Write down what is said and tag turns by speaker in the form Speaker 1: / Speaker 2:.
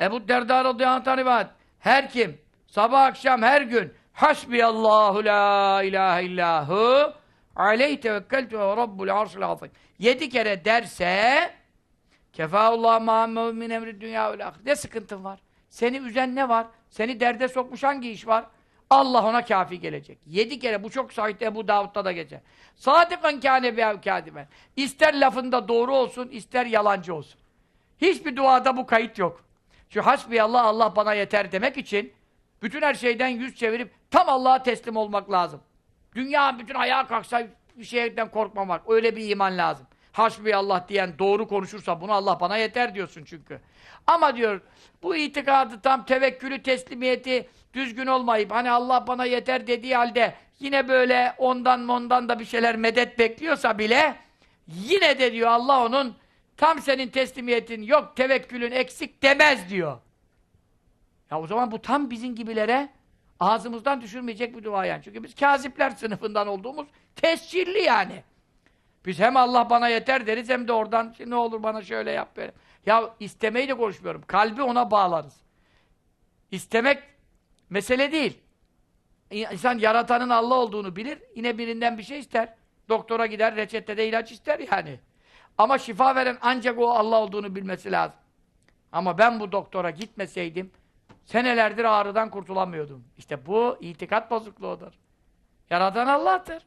Speaker 1: Ebu Derda radıyallahu anh rivayet. Her kim sabah akşam her gün Hasbiyallahu la ilahe illahu aleyhi tevekkeltu ve rabbul arşil azim. Yedi kere derse Kefaullah Muhammed min emri dünya ahir. Ne sıkıntın var? Seni üzen ne var? Seni derde sokmuş hangi iş var? Allah ona kafi gelecek. Yedi kere bu çok sahih Ebu Davud'da da geçer. Sadıkan kâne bi kâdiben. İster lafında doğru olsun, ister yalancı olsun. Hiçbir duada bu kayıt yok. Şu hasbiyallah Allah bana yeter demek için bütün her şeyden yüz çevirip tam Allah'a teslim olmak lazım. Dünya bütün ayağa kalksa bir şeyden korkmamak. Öyle bir iman lazım. Hasbiyallah diyen doğru konuşursa bunu Allah bana yeter diyorsun çünkü. Ama diyor bu itikadı tam tevekkülü teslimiyeti düzgün olmayıp hani Allah bana yeter dediği halde yine böyle ondan ondan da bir şeyler medet bekliyorsa bile yine de diyor Allah onun tam senin teslimiyetin yok tevekkülün eksik demez diyor. Ya o zaman bu tam bizim gibilere ağzımızdan düşürmeyecek bir dua yani. Çünkü biz kazipler sınıfından olduğumuz tescilli yani. Biz hem Allah bana yeter deriz hem de oradan ne olur bana şöyle yap böyle. Ya istemeyi de konuşmuyorum. Kalbi ona bağlarız. İstemek mesele değil. İnsan yaratanın Allah olduğunu bilir. Yine birinden bir şey ister. Doktora gider, reçetede ilaç ister yani. Ama şifa veren ancak o Allah olduğunu bilmesi lazım. Ama ben bu doktora gitmeseydim senelerdir ağrıdan kurtulamıyordum. İşte bu itikat bozukluğudur. Yaratan Allah'tır.